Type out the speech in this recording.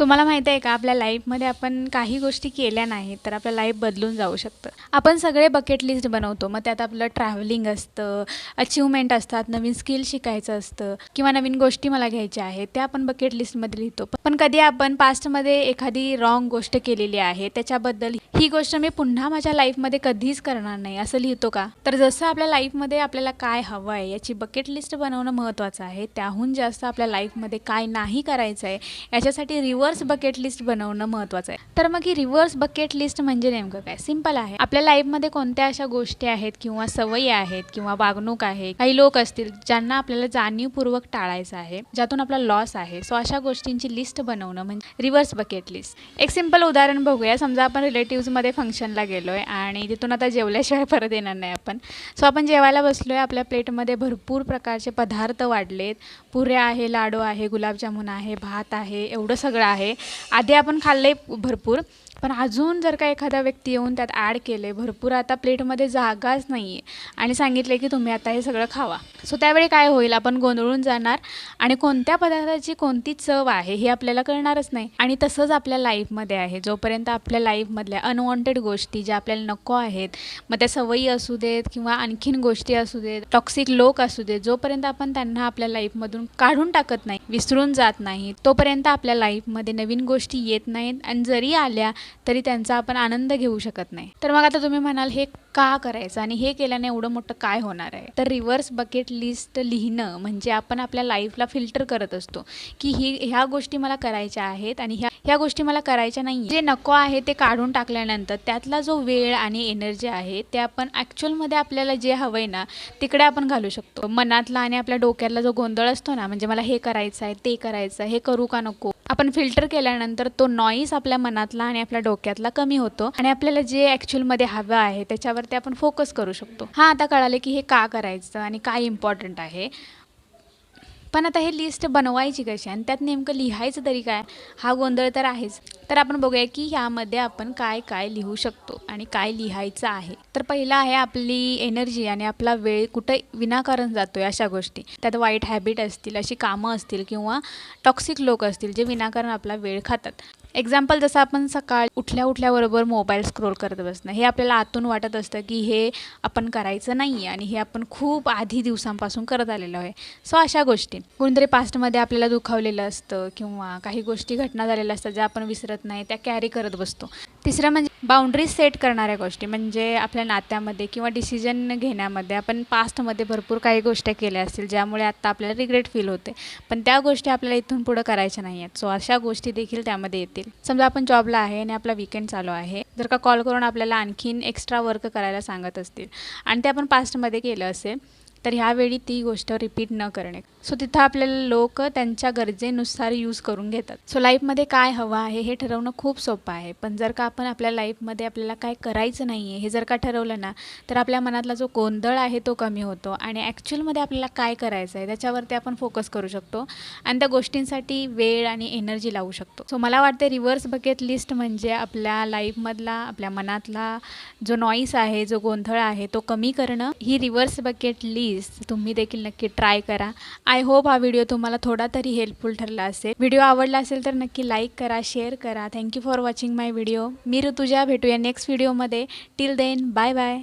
तुम्हाला माहीत आहे का आपल्या लाईफमध्ये आपण काही गोष्टी केल्या नाहीत तर आपलं लाईफ बदलून जाऊ शकतं. आपण सगळे बकेट लिस्ट बनवतो मग त्यात आपलं ट्रॅव्हलिंग असतं अचिव्हमेंट असतात नवीन स्किल शिकायचं असतं किंवा नवीन गोष्टी मला घ्यायच्या आहेत त्या आपण बकेट लिस्टमध्ये लिहितो. पण कधी आपण पास्टमध्ये एखादी रॉंग गोष्ट केलेली आहे त्याच्याबद्दल ही गोष्ट मी पुन्हा माझ्या लाईफमध्ये कधीच करणार नाही असं लिहितो का? तर जसं आपल्या लाईफमध्ये आपल्याला काय हवं आहे याची बकेट लिस्ट बनवणं महत्त्वाचं आहे त्याहून जास्त आपल्या लाईफमध्ये काय नाही करायचं आहे याच्यासाठी रिव्हर्स बकेट लिस्ट बनवणं महत्त्वाचं आहे. तर मग ही रिव्हर्स बकेट लिस्ट म्हणजे नेमकं काय? सिंपल आहे. आपल्या लाईफमध्ये कोणत्या अशा गोष्टी आहेत किंवा सवयी आहेत किंवा वागणूक आहे? काही लोक असतील ज्यांना आपल्याला जाणीवपूर्वक टाळायचं आहे ज्यातून आपला लॉस आहे. सो अशा गोष्टींची लिस्ट बनवणं म्हणजे रिव्हर्स बकेट लिस्ट एक सिंपल उदाहरण बघूया. समजा आपण रिलेटिव्समध्ये फंक्शनला गेलो आहे आणि तिथून आता जेवल्याशिवाय परत येणार नाही आपण. सो आपण जेवायला बसलो आहे आपल्या प्लेटमध्ये भरपूर प्रकारचे पदार्थ वाढलेत. पुऱ्या आहे लाडू आहे गुलाबजामुन आहे भात आहे एवढं सगळं आहे. आहे. आधी आपण खाल्ले भरपूर. पण अजून जर का एखादा व्यक्ती येऊन त्यात ॲड केले भरपूर आता प्लेटमध्ये जागाच नाही आहे आणि सांगितले की तुम्ही आता हे सगळं खावा. सो त्यावेळी काय होईल? आपण गोंधळून जाणार. आणि कोणत्या पदार्थाची कोणती चव आहे हे आपल्याला कळणारच नाही. आणि तसंच आपल्या लाईफमध्ये आहे. जोपर्यंत आपल्या लाईफमधल्या अनवॉन्टेड गोष्टी ज्या आपल्याला नको आहेत मग त्या सवयी असू देत किंवा आणखीन गोष्टी असू देत टॉक्सिक लोक असू देत जोपर्यंत आपण त्यांना आपल्या लाईफमधून काढून टाकत नाही विसरून जात नाही तोपर्यंत आपल्या लाईफमध्ये नवीन गोष्टी येत नाहीत. आणि जरी आल्या तरी त्यांचा आपण आनंद घेऊ शकत नाही. तर मग आता तुम्ही म्हणाल हे का करायचं आणि हे केल्याने एवढं मोठं काय होणार आहे? तर रिव्हर्स बकेट लिस्ट लिहिणं म्हणजे आपण आपल्या लाईफला फिल्टर करत असतो की ही ह्या गोष्टी मला करायच्या आहेत आणि ह्या ह्या गोष्टी मला करायच्या नाही जे नको आहे ते काढून टाकल्यानंतर त्यातला जो वेळ आणि एनर्जी आहे ते आपण ॲक्च्युअलमध्ये आपल्याला जे हवं आहे ना तिकडे आपण घालू शकतो. मनातला आणि आपल्या डोक्यातला जो गोंधळ असतो ना म्हणजे मला हे करायचं आहे ते करायचं आहे हे करू का नको? आपण फिल्टर केल्यानंतर तो नॉईस आपल्या मनातला आणि आपल्या डोक्यातला कमी होतो आणि आपल्याला जे ॲक्च्युअलमध्ये हवं आहे त्याच्यावरती आपण फोकस करू शकतो. हां आता कळालं की हे का करायचं आणि काय इम्पॉर्टंट आहे. पण आता हे लिस्ट बनवायची कशी आणि त्यात नेमकं लिहायचं तरी काय? हा गोंधळ तर आहेच. तर आपण बघूया की ह्यामध्ये आपण काय काय लिहू शकतो आणि काय लिहायचं आहे. तर पहिलं आहे आपली एनर्जी आणि आपला वेळ कुठं विनाकारण जातो अशा गोष्टी. त्यात वाईट हॅबिट असतील अशी कामं असतील किंवा टॉक्सिक लोक असतील जे विनाकारण आपला वेळ खातात. एक्झाम्पल जसं आपण सकाळ उठल्या उठल्याबरोबर मोबाईल स्क्रोल करत बसणं हे आपल्याला आतून वाटत असतं की हे आपण करायचं नाही आहे आणि हे आपण खूप आधी दिवसांपासून करत आलेलो आहे. सो अशा गोष्टी. कोणतरी पास्टमध्ये आपल्याला दुखावलेलं असतं किंवा काही गोष्टी घटना झालेल्या असतात ज्या आपण विसरत नाही त्या कॅरी करत बसतो. तिसरं म्हणजे बाउंड्रीज सेट करणाऱ्या गोष्टी म्हणजे आपल्या नात्यामध्ये किंवा डिसिजन घेण्यामध्ये आपण पास्टमध्ये भरपूर काही गोष्टी केल्या असतील ज्यामुळे आत्ता आपल्याला रिग्रेट फील होते. पण त्या गोष्टी आपल्याला इथून पुढं करायच्या नाही आहेत सो अशा गोष्टी देखील त्यामध्ये येतील. समजा आपण जॉबला आहे आणि आपला विकेंड चालू आहे. जर का कॉल करून आपल्याला आणखीन एक्स्ट्रा वर्क करायला सांगत असतील आणि ते आपण पास्टमध्ये केलं असेल तर ह्यावेळी ती गोष्ट रिपीट न करणे. सो तिथं आपल्याला लोक त्यांच्या गरजेनुसार यूज करून घेतात. सो लाईफमध्ये काय हवं आहे हे ठरवणं खूप सोपं आहे. पण जर का आपण आपल्या लाईफमध्ये आपल्याला काय करायचं नाही आहे हे जर का ठरवलं ना तर आपल्या मनातला जो गोंधळ आहे तो कमी होतो. आणि ॲक्च्युअलमध्ये आपल्याला काय करायचं आहे त्याच्यावरती आपण फोकस करू शकतो. आणि त्या गोष्टींसाठी वेळ आणि एनर्जी लावू शकतो. सो मला वाटते रिव्हर्स बकेट लिस्ट म्हणजे आपल्या लाईफमधला आपल्या मनातला जो नॉईस आहे जो गोंधळ आहे तो कमी करणं ही रिव्हर्स बकेट लिस्ट तुम्ही देखील नक्की ट्राय करा. आय होप हा व्हिडिओ तुम्हाला थोडा तरी हेल्पफुल ठरला असेल. व्हिडिओ आवडला असेल तर नक्की लाईक करा शेअर करा. Thank you for watching my video मी ऋतुजा भेटूया नेक्स्ट व्हिडिओमध्ये टिल देन बाय बाय